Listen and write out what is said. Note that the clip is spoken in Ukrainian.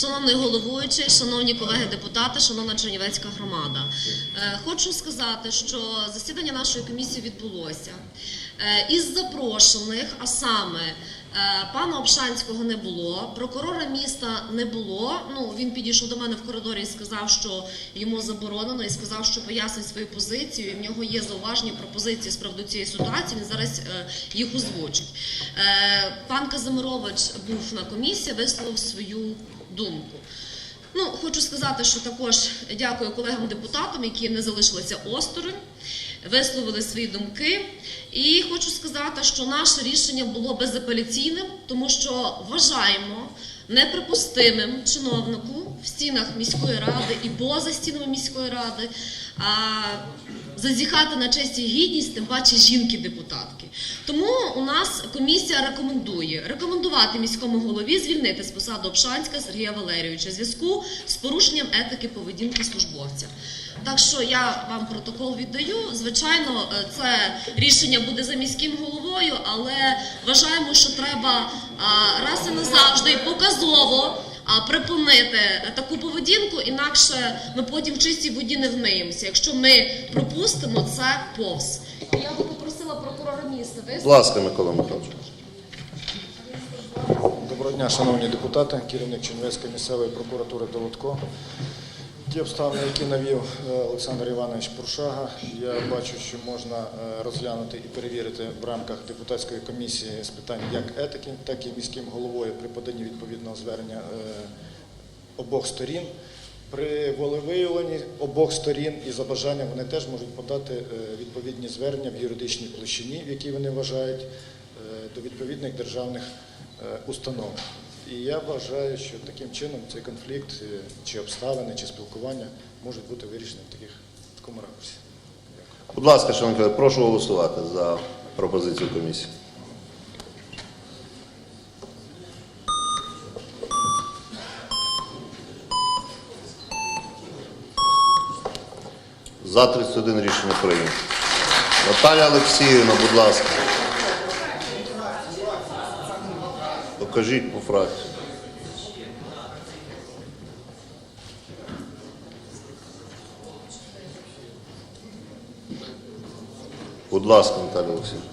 Шановний головуючий, шановні колеги депутати, шановна Чернівецька громада. Е, Хочу сказати, що засідання нашої комісії відбулося. Е, Із запрошених, а саме е, пана Обшанського не було, прокурора міста не було. Ну він підійшов до мене в коридорі і сказав, що йому заборонено, і сказав, що пояснить свою позицію. В нього є зауважені пропозиції з приводу цієї ситуації. Він зараз їх озвучить. Пан Казимирович був на комісії, висловив свою думку. Ну, хочу сказати, що також дякую колегам депутатам, які не залишилися осторонь, висловили свої думки. І хочу сказати, що наше рішення було безапеляційним, тому що вважаємо неприпустимим чиновнику в стінах міської ради і поза стінами міської ради. А, зазіхати на честь і гідність, тим паче жінки-депутатки. Тому у нас комісія рекомендує рекомендувати міському голові звільнити з посади Обшанська Сергія Валерійовича в зв'язку з порушенням етики поведінки службовця. Так що я вам протокол віддаю. Звичайно, е, це рішення буде за міським головою, але вважаємо, що треба раз і назавжди показово припинити таку поведінку, інакше ми потім в чистій воді не вмиємося. Якщо ми пропустимо це повз. Я би попросила прокурора міста Будь ласка, Микола Михайлович. Доброго дня, шановні депутати, керівник Чернівецької місцевої прокуратури Долотко. Ті обставини, які навів е, Олександр Іванович Пуршага, я бачу, що можна е, розглянути і перевірити в рамках депутатської комісії з питань як етики, так і міським головою при поданні відповідного звернення е, обох сторін. При волевиявленні обох сторін і за бажанням вони теж можуть подати відповідні звернення в юридичній площині, в якій вони вважають, до відповідних державних установ. І я вважаю, що таким чином цей конфлікт е, чи обставини, чи спілкування можуть бути вирішені в таких в такому ракурсі. Будь ласка, шановні колеги, прошу голосувати за пропозицію комісії. За 31 рішення прийнято. Наталя Олексіївна, будь ласка. Покажіть по фракції. Будь ласка, Наталя Олексіївна.